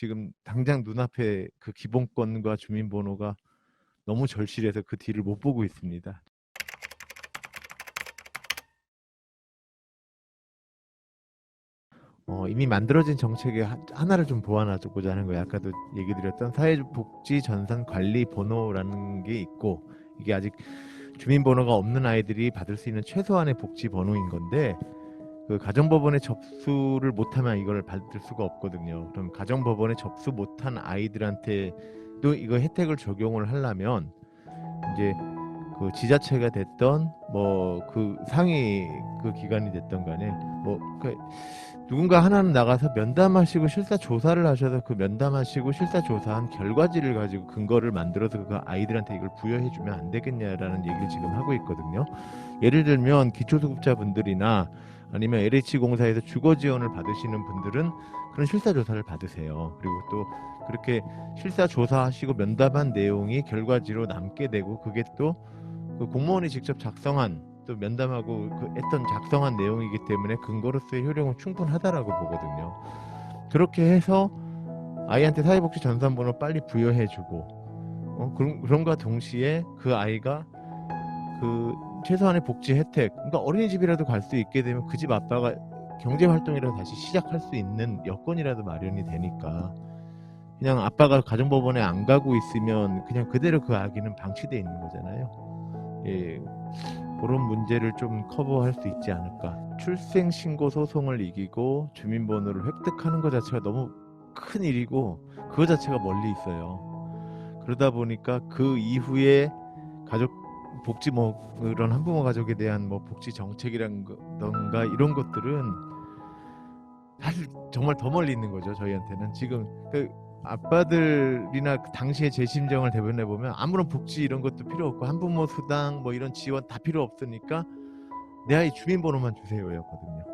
지금 당장 눈앞에 그 기본권과 주민번호가 너무 절실해서 그 뒤를 못 보고 있습니다. 어, 이미 만들어진 정책의 하- 하나를 좀 보완하고자 하는 거예요. 아까도 얘기 드렸던 사회복지 전산 관리 번호라는 게 있고 이게 아직 주민번호가 없는 아이들이 받을 수 있는 최소한의 복지 번호인 건데 그 가정법원에 접수를 못하면 이걸 받을 수가 없거든요. 그럼 가정법원에 접수 못한 아이들한테도 이거 혜택을 적용을 하려면 이제 그 지자체가 됐던 뭐 그 상위 그 기관이 됐던 간에 뭐 그 누군가 하나는 나가서 면담하시고 실사 조사를 하셔서 그 면담하시고 실사 조사한 결과지를 가지고 근거를 만들어서 그 아이들한테 이걸 부여해 주면 안 되겠냐라는 얘기를 지금 하고 있거든요. 예를 들면 기초수급자분들이나 아니면 LH 공사에서 주거 지원을 받으시는 분들은 그런 실사 조사를 받으세요. 그리고 또 그렇게 실사 조사하시고 면담한 내용이 결과지로 남게 되고 그게 또 그 공무원이 직접 작성한 또 면담하고 그 했던 작성한 내용이기 때문에 근거로서의 효력은 충분하다라고 보거든요. 그렇게 해서 아이한테 사회복지 전산번호 빨리 부여해주고 어, 그런 그런과 동시에 그 아이가 그 최소한의 복지 혜택, 그러니까 어린이집이라도 갈 수 있게 되면 그 집 아빠가 경제 활동이라도 다시 시작할 수 있는 여건이라도 마련이 되니까 그냥 아빠가 가정법원에 안 가고 있으면 그냥 그대로 그 아기는 방치돼 있는 거잖아요. 예, 그런 문제를 좀 커버할 수 있지 않을까. 출생 신고 소송을 이기고 주민번호를 획득하는 것 자체가 너무 큰 일이고 그거 자체가 멀리 있어요. 그러다 보니까 그 이후에 가족 복지 뭐 그런 한부모 가족에 대한 뭐 복지 정책이란던가 이런 것들은 사실 정말 더 멀리 있는 거죠 저희한테는 지금 그 아빠들이나 그 당시의 제 심정을 대변해 보면 아무런 복지 이런 것도 필요 없고 한부모 수당 뭐 이런 지원 다 필요 없으니까 내 아이 주민번호만 주세요였거든요.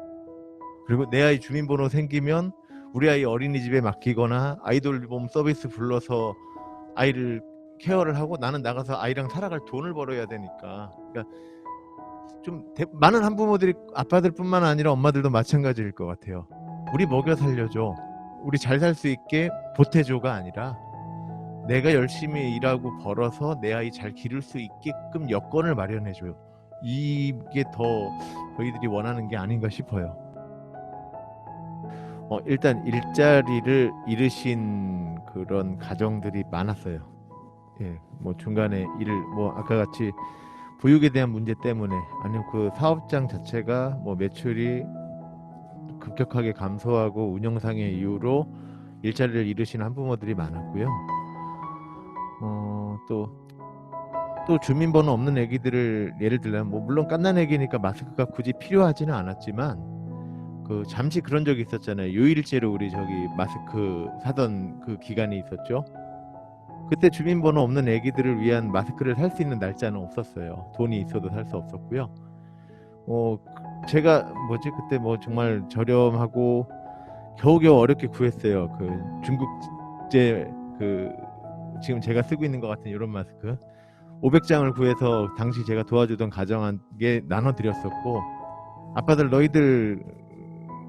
그리고 내 아이 주민번호 생기면 우리 아이 어린이집에 맡기거나 아이돌봄 서비스 불러서 아이를 케어를 하고 나는 나가서 아이랑 살아갈 돈을 벌어야 되니까 그러니까 좀 대- 많은 한부모들이 아빠들뿐만 아니라 엄마들도 마찬가지일 것 같아요. 우리 먹여 살려줘. 우리 잘 살 수 있게 보태줘가 아니라 내가 열심히 일하고 벌어서 내 아이 잘 기를 수 있게끔 여건을 마련해줘요. 이게 더 저희들이 원하는 게 아닌가 싶어요. 어, 일단 일자리를 잃으신 그런 가정들이 많았어요. 예, 뭐 중간에 일을 뭐 아까 같이 보육에 대한 문제 때문에 아니면 그 사업장 자체가 뭐 매출이 급격하게 감소하고 운영상의 이유로 일자리를 잃으신 한부모들이 많았고요. 어, 또, 또 주민번호 없는 애기들을 예를 들면 뭐 물론 깐난 애기니까 마스크가 굳이 필요하지는 않았지만 그 잠시 그런 적이 있었잖아요. 요일제로 우리 저기 마스크 사던 그 기간이 있었죠. 그때 주민번호 없는 애기들을 위한 마스크를 살 수 있는 날짜는 없었어요. 돈이 있어도 살 수 없었고요. 어, 제가 뭐지 그때 뭐 정말 저렴하고 겨우겨우 어렵게 구했어요. 그 중국제 그 지금 제가 쓰고 있는 것 같은 이런 마스크 500장을 구해서 당시 제가 도와주던 가정에게 나눠드렸었고 아빠들 너희들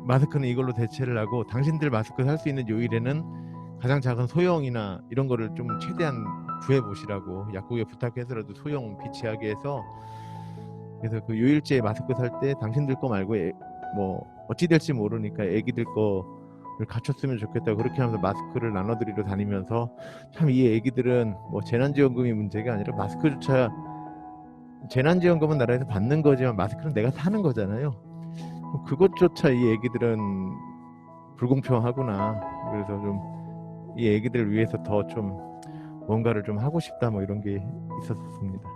마스크는 이걸로 대체를 하고 당신들 마스크 살 수 있는 요일에는 가장 작은 소형이나 이런 거를 좀 최대한 구해 보시라고 약국에 부탁해서라도 소형 비치하게 해서 그래서 그 요일제 마스크 살 때 당신들 거 말고 애, 뭐 어찌 될지 모르니까 애기들 거를 갖췄으면 좋겠다 그렇게 하면서 마스크를 나눠드리러 다니면서 참 이 애기들은 뭐 재난지원금이 문제가 아니라 마스크조차 재난지원금은 나라에서 받는 거지만 마스크는 내가 사는 거잖아요. 그것조차 이 애기들은 불공평하구나. 그래서 좀 이 애기들을 위해서 더 좀 뭔가를 좀 하고 싶다 뭐 이런 게 있었습니다.